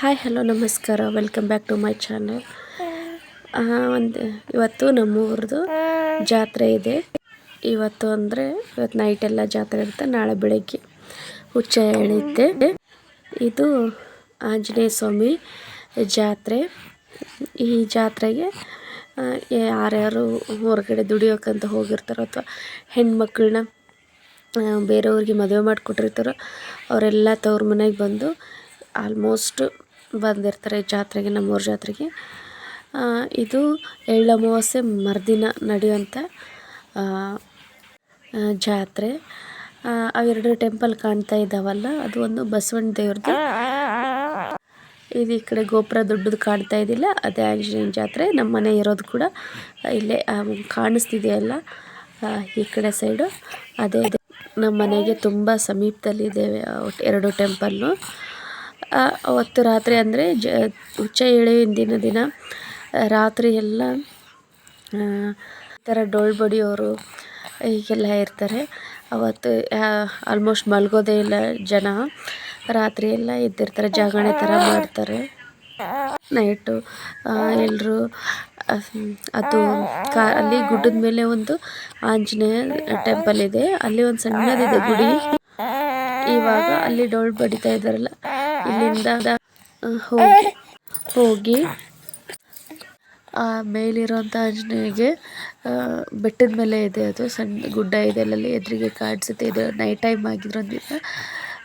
Hi hello ನಮಸ್ಕಾರ. Welcome back to my channel ಒಂದು, ಇವತ್ತು ನಮ್ಮ ಊರದು ಜಾತ್ರೆ ಇದೆ. ಇವತ್ತು ಅಂದರೆ ಇವತ್ತು ನೈಟೆಲ್ಲ ಜಾತ್ರೆ ಇರುತ್ತೆ. ನಾಳೆ ಬೆಳಗ್ಗೆ ಹುಚ್ಚ ಎಳೆಯುತ್ತೆ ಇದು ಆಂಜನೇಯ ಸ್ವಾಮಿ ಜಾತ್ರೆ. ಈ ಜಾತ್ರೆಗೆ ಯಾರ್ಯಾರು ಹೊರಗಡೆ ದುಡಿಯೋಕ್ಕಂತ ಹೋಗಿರ್ತಾರೋ ಅಥವಾ ಹೆಣ್ಮಕ್ಳನ್ನ ಬೇರೆಯವ್ರಿಗೆ ಮದುವೆ ಮಾಡಿಕೊಟ್ಟಿರ್ತಾರೋ, ಅವರೆಲ್ಲ ತವ್ರ ಮನೆಗೆ ಬಂದು ಆಲ್ಮೋಸ್ಟ್ ಬಂದಿರ್ತಾರೆ ಜಾತ್ರೆಗೆ, ನಮ್ಮೂರ ಜಾತ್ರೆಗೆ. ಇದು ಎಳ್ಳು ಅಮಾವಾಸ್ಯೆ ಮರುದಿನ ನಡೆಯುವಂಥ ಜಾತ್ರೆ. ಅವೆರಡು ಟೆಂಪಲ್ ಕಾಣ್ತಾ ಇದ್ದಾವಲ್ಲ ಅದು ಒಂದು ಬಸವಣ್ಣ ದೇವ್ರದ್ದು. ಇದು ಈ ಕಡೆ ಗೋಪುರ ದೊಡ್ಡದು ಕಾಣ್ತಾ ಇದ್ದಿಲ್ಲ ಅದೇ ಆಂಜನೇಯನ ಜಾತ್ರೆ. ನಮ್ಮ ಮನೆ ಇರೋದು ಕೂಡ ಇಲ್ಲೇ ಕಾಣಿಸ್ತಿದೆಯಲ್ಲ ಈ ಕಡೆ ಸೈಡು. ಅದೇ ನಮ್ಮ ಮನೆಗೆ ತುಂಬ ಸಮೀಪದಲ್ಲಿದ್ದೇವೆ ಎರಡು ಟೆಂಪಲ್ಲು. ಅವತ್ತು ರಾತ್ರಿ ಅಂದರೆ ಜ, ಹುಚ್ಚ ಎಳೆ ಹಿಂದಿನ ದಿನ ರಾತ್ರಿ ಎಲ್ಲ ಥರ ಡೊಳ್ಳು ಬಡಿಯೋರು ಹೀಗೆಲ್ಲ ಇರ್ತಾರೆ. ಅವತ್ತು ಆಲ್ಮೋಸ್ಟ್ ಮಲಗೋದೇ ಇಲ್ಲ ಜನ. ರಾತ್ರಿ ಎಲ್ಲ ಎದ್ದಿರ್ತಾರೆ ಜಾಗರಣೆ ಥರ ಮಾಡ್ತಾರೆ. ನೈಟು ಎಲ್ಲರೂ ಅದು ಕಾ, ಅಲ್ಲಿ ಗುಡ್ಡದ ಮೇಲೆ ಒಂದು ಆಂಜನೇಯ ಟೆಂಪಲ್ ಇದೆ. ಅಲ್ಲಿ ಒಂದು ಸಣ್ಣದಿದೆ ಗುಡಿ. ಇವಾಗ ಅಲ್ಲಿ ಡೊಳ್ಳು ಬಡಿತಾ ಇದ್ದಾರಲ್ಲ ಇಲ್ಲಿಂದ ಹೋಗಿ ಹೋಗಿ. ಆ ಮೇಲಿರೋಂಥ ಆಂಜನೇಯಗೆ ಬೆಟ್ಟದ ಮೇಲೆ ಇದೆ ಅದು ಸಣ್ಣ ಗುಡ್ಡ ಇದೆ ಅಲ್ಲಲ್ಲಿ ಎದುರಿಗೆ ಕಾಣಿಸುತ್ತೆ. ಇದು ನೈಟ್ ಟೈಮ್ ಆಗಿರೋದ್ರಿಂದ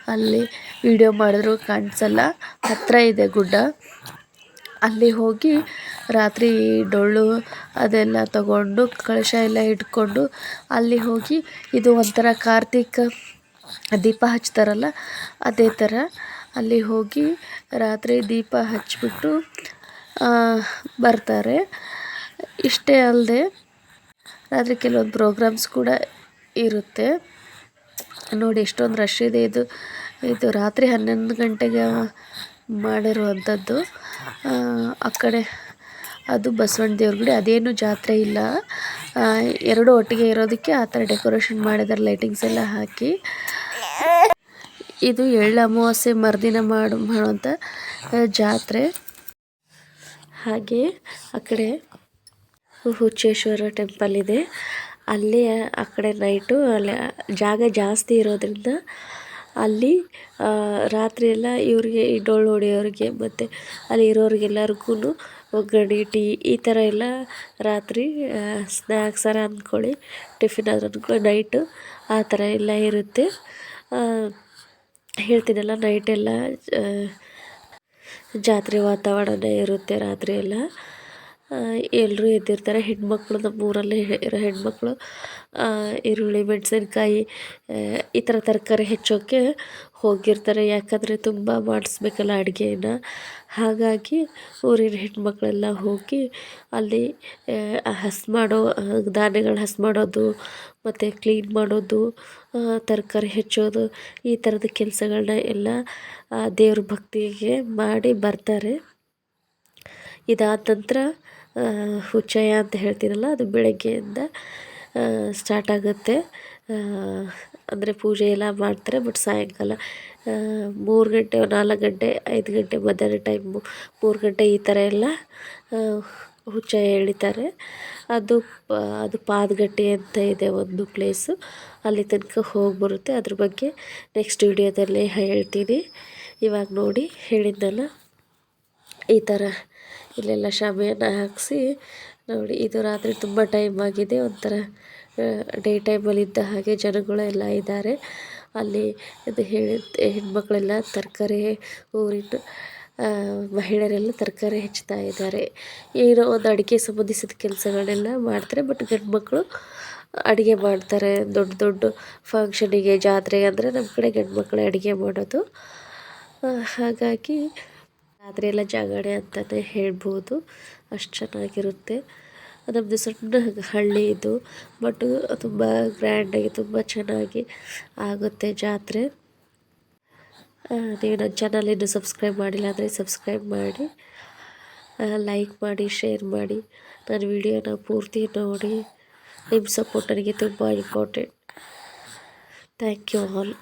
ಅಲ್ಲಿ ವಿಡಿಯೋ ಮಾಡಿದ್ರು ಕಾಣಿಸಲ್ಲ. ಹತ್ತಿರ ಇದೆ ಗುಡ್ಡ. ಅಲ್ಲಿ ಹೋಗಿ ರಾತ್ರಿ ಡೊಳ್ಳು ಅದೆಲ್ಲ ತಗೊಂಡು ಕಳಶ ಎಲ್ಲ ಇಟ್ಕೊಂಡು ಅಲ್ಲಿ ಹೋಗಿ ಇದು ಒಂಥರ ಕಾರ್ತಿಕ ದೀಪ ಹಚ್ತಾರಲ್ಲ ಅದೇ ಥರ ಅಲ್ಲಿ ಹೋಗಿ ರಾತ್ರಿ ದೀಪ ಹಚ್ಚಿಬಿಟ್ಟು ಬರ್ತಾರೆ. ಇಷ್ಟೇ ಅಲ್ಲದೆ ರಾತ್ರಿ ಕೆಲವೊಂದು ಪ್ರೋಗ್ರಾಮ್ಸ್ ಕೂಡ ಇರುತ್ತೆ. ನೋಡಿ, ಎಷ್ಟೊಂದು ರಶ್ ಇದೆ ಇದು. ಇದು ರಾತ್ರಿ ಹನ್ನೊಂದು ಗಂಟೆಗೆ ಮಾಡಿರುವಂಥದ್ದು. ಆ ಕಡೆ ಅದು ಬಸವಣ್ಣ ದೇವ್ರ ಗುಡಿ. ಅದೇನು ಜಾತ್ರೆ ಇಲ್ಲ. ಎರಡು ಒಟ್ಟಿಗೆ ಇರೋದಕ್ಕೆ ಆ ಥರ ಡೆಕೋರೇಷನ್ ಮಾಡಿದ್ದಾರೆ. ಲೈಟಿಂಗ್ಸ್ ಎಲ್ಲ ಹಾಕಿ. ಇದು ಎಳ್ಳು ಅಮಾವಾಸ್ಯೆ ಮರುದಿನ ಮಾಡು ಮಾಡುವಂಥ ಜಾತ್ರೆ. ಹಾಗೆ ಆ ಕಡೆ ಹುಚ್ಚೇಶ್ವರ ಟೆಂಪಲ್ ಇದೆ. ಅಲ್ಲಿ, ಆ ಕಡೆ ನೈಟು ಅಲ್ಲಿ ಜಾಗ ಜಾಸ್ತಿ ಇರೋದ್ರಿಂದ ಅಲ್ಲಿ ರಾತ್ರಿ ಎಲ್ಲ ಇವರಿಗೆ, ಈ ಡೊಳ್ಳು ಹೊಡೆಯೋರಿಗೆ ಮತ್ತು ಅಲ್ಲಿ ಇರೋರಿಗೆಲ್ಲರಿಗೂ ಒಗ್ಗರಣೆ, ಟೀ ಈ ಥರ ಎಲ್ಲ ರಾತ್ರಿ ಸ್ನ್ಯಾಕ್ಸ್ ಅಂದ್ಕೊಳ್ಳಿ ಟಿಫಿನ್ ಆದರೂ ಅಂದ್ಕೊಳ್ಳಿ ನೈಟು ಆ ಥರ ಎಲ್ಲ ಇರುತ್ತೆ. ಹೇಳ್ತೀನಲ್ಲ ನೈಟೆಲ್ಲ ಜಾತ್ರೆ ವಾತಾವರಣ ಇರುತ್ತೆ ರಾತ್ರಿ ಎಲ್ಲ. ಎಲ್ಲರೂ ಎದ್ದಿರ್ತಾರೆ, ಹೆಣ್ಮಕ್ಳು ನಮ್ಮ ಊರಲ್ಲಿ ಇರೋ ಹೆಣ್ಮಕ್ಳು. ಈರುಳ್ಳಿ, ಮೆಣಸಿನ್ಕಾಯಿ ಈ ಥರ ತರಕಾರಿ ಹೆಚ್ಚೋಕ್ಕೆ ಹೋಗಿರ್ತಾರೆ. ಯಾಕಂದರೆ ತುಂಬ ಮಾಡಿಸ್ಬೇಕಲ್ಲ ಅಡುಗೆನ. ಹಾಗಾಗಿ ಊರಿನ ಹೆಣ್ಮಕ್ಳೆಲ್ಲ ಹೋಗಿ ಅಲ್ಲಿ ಹಸು ಮಾಡೋ ಧಾನ್ಯಗಳು ಹಸು ಮಾಡೋದು, ಮತ್ತು ಕ್ಲೀನ್ ಮಾಡೋದು ತರಕಾರಿ ಹೆಚ್ಚೋದು, ಈ ಥರದ ಕೆಲಸಗಳನ್ನ ಎಲ್ಲ ದೇವ್ರ ಭಕ್ತಿಗೆ ಮಾಡಿ ಬರ್ತಾರೆ. ಇದಾದ ನಂತರ ಹುಚ್ಚಯ್ಯ ಅಂತ ಹೇಳ್ತೀರಲ್ಲ ಅದು ಬೆಳಗ್ಗೆಯಿಂದ ಸ್ಟಾರ್ಟ್ ಆಗುತ್ತೆ. ಅಂದರೆ ಪೂಜೆ ಎಲ್ಲ ಮಾಡ್ತಾರೆ ಬಟ್ ಸಾಯಂಕಾಲ ಮೂರು ಗಂಟೆ, ನಾಲ್ಕು ಗಂಟೆ, ಐದು ಗಂಟೆ ಮಧ್ಯಾಹ್ನ ಟೈಮು ಮೂರು ಗಂಟೆ ಈ ಥರ ಎಲ್ಲ ಹುಚ್ಚ ಎಳಿತಾರೆ. ಅದು ಅದು ಪಾದಗಟ್ಟಿ ಅಂತ ಇದೆ ಒಂದು ಪ್ಲೇಸು ಅಲ್ಲಿ ತನಕ ಹೋಗಿ ಬರುತ್ತೆ. ಅದ್ರ ಬಗ್ಗೆ ನೆಕ್ಸ್ಟ್ ವಿಡಿಯೋದಲ್ಲಿ ಹೇಳ್ತೀನಿ. ಇವಾಗ ನೋಡಿ ಹೇಳಿದ್ದೆಲ್ಲ ಈ ಥರ ಇಲ್ಲೆಲ್ಲ ಶಾಮಿಯನ್ನು ಹಾಕಿಸಿ ನೋಡಿ. ಇದು ರಾತ್ರಿ ತುಂಬ ಟೈಮ್ ಆಗಿದೆ, ಒಂಥರ ಡೇ ಟೈಮಲ್ಲಿ ಇದ್ದ ಹಾಗೆ ಜನಗಳೆಲ್ಲ ಇದ್ದಾರೆ. ಅಲ್ಲಿ ಇದು ಹೇಳಿ ಹೆಣ್ಮಕ್ಳೆಲ್ಲ ತರಕಾರಿ ಊರಿಟ್ಟು ಮಹಿಳೆಯರೆಲ್ಲ ತರಕಾರಿ ಹೆಚ್ಚುತ್ತಾ ಇದ್ದಾರೆ. ಏನೋ ಒಂದು ಅಡುಗೆ ಸಂಬಂಧಿಸಿದ ಕೆಲಸಗಳನ್ನೆಲ್ಲ ಮಾಡ್ತಾರೆ ಬಟ್ ಗಂಡು ಮಕ್ಕಳು ಅಡುಗೆ ಮಾಡ್ತಾರೆ. ದೊಡ್ಡ ದೊಡ್ಡ ಫಂಕ್ಷನಿಗೆ ಜಾತ್ರೆ ಅಂದರೆ ನಮ್ಮ ಕಡೆ ಗಂಡು ಮಕ್ಕಳೇ ಅಡುಗೆ ಮಾಡೋದು. ಹಾಗಾಗಿ ಜಾತ್ರೆ ಎಲ್ಲ ಜಾಗರಣೆ ಅಂತಲೇ ಹೇಳ್ಬೋದು. ಅಷ್ಟು ಚೆನ್ನಾಗಿರುತ್ತೆ. ನಮ್ಮದು ಸಣ್ಣ ಹಳ್ಳಿ ಇದು ಬಟ್ ತುಂಬ ಗ್ರ್ಯಾಂಡಾಗಿ ತುಂಬ ಚೆನ್ನಾಗಿ ಆಗುತ್ತೆ ಜಾತ್ರೆ. ನೀವು ನನ್ನ ಚಾನಲ್ ಇನ್ನೂ ಸಬ್ಸ್ಕ್ರೈಬ್ ಮಾಡಿಲ್ಲ ಅಂದರೆ ಸಬ್ಸ್ಕ್ರೈಬ್ ಮಾಡಿ ಲೈಕ್ ಮಾಡಿ ಶೇರ್ ಮಾಡಿ. ನನ್ನ ವಿಡಿಯೋನ ಪೂರ್ತಿ ನೋಡಿ. ನಿಮ್ಮ ಸಪೋರ್ಟ್ ನನಗೆ ತುಂಬ ಇಂಪಾರ್ಟೆಂಟ್ ಥ್ಯಾಂಕ್ ಯು ಆಲ್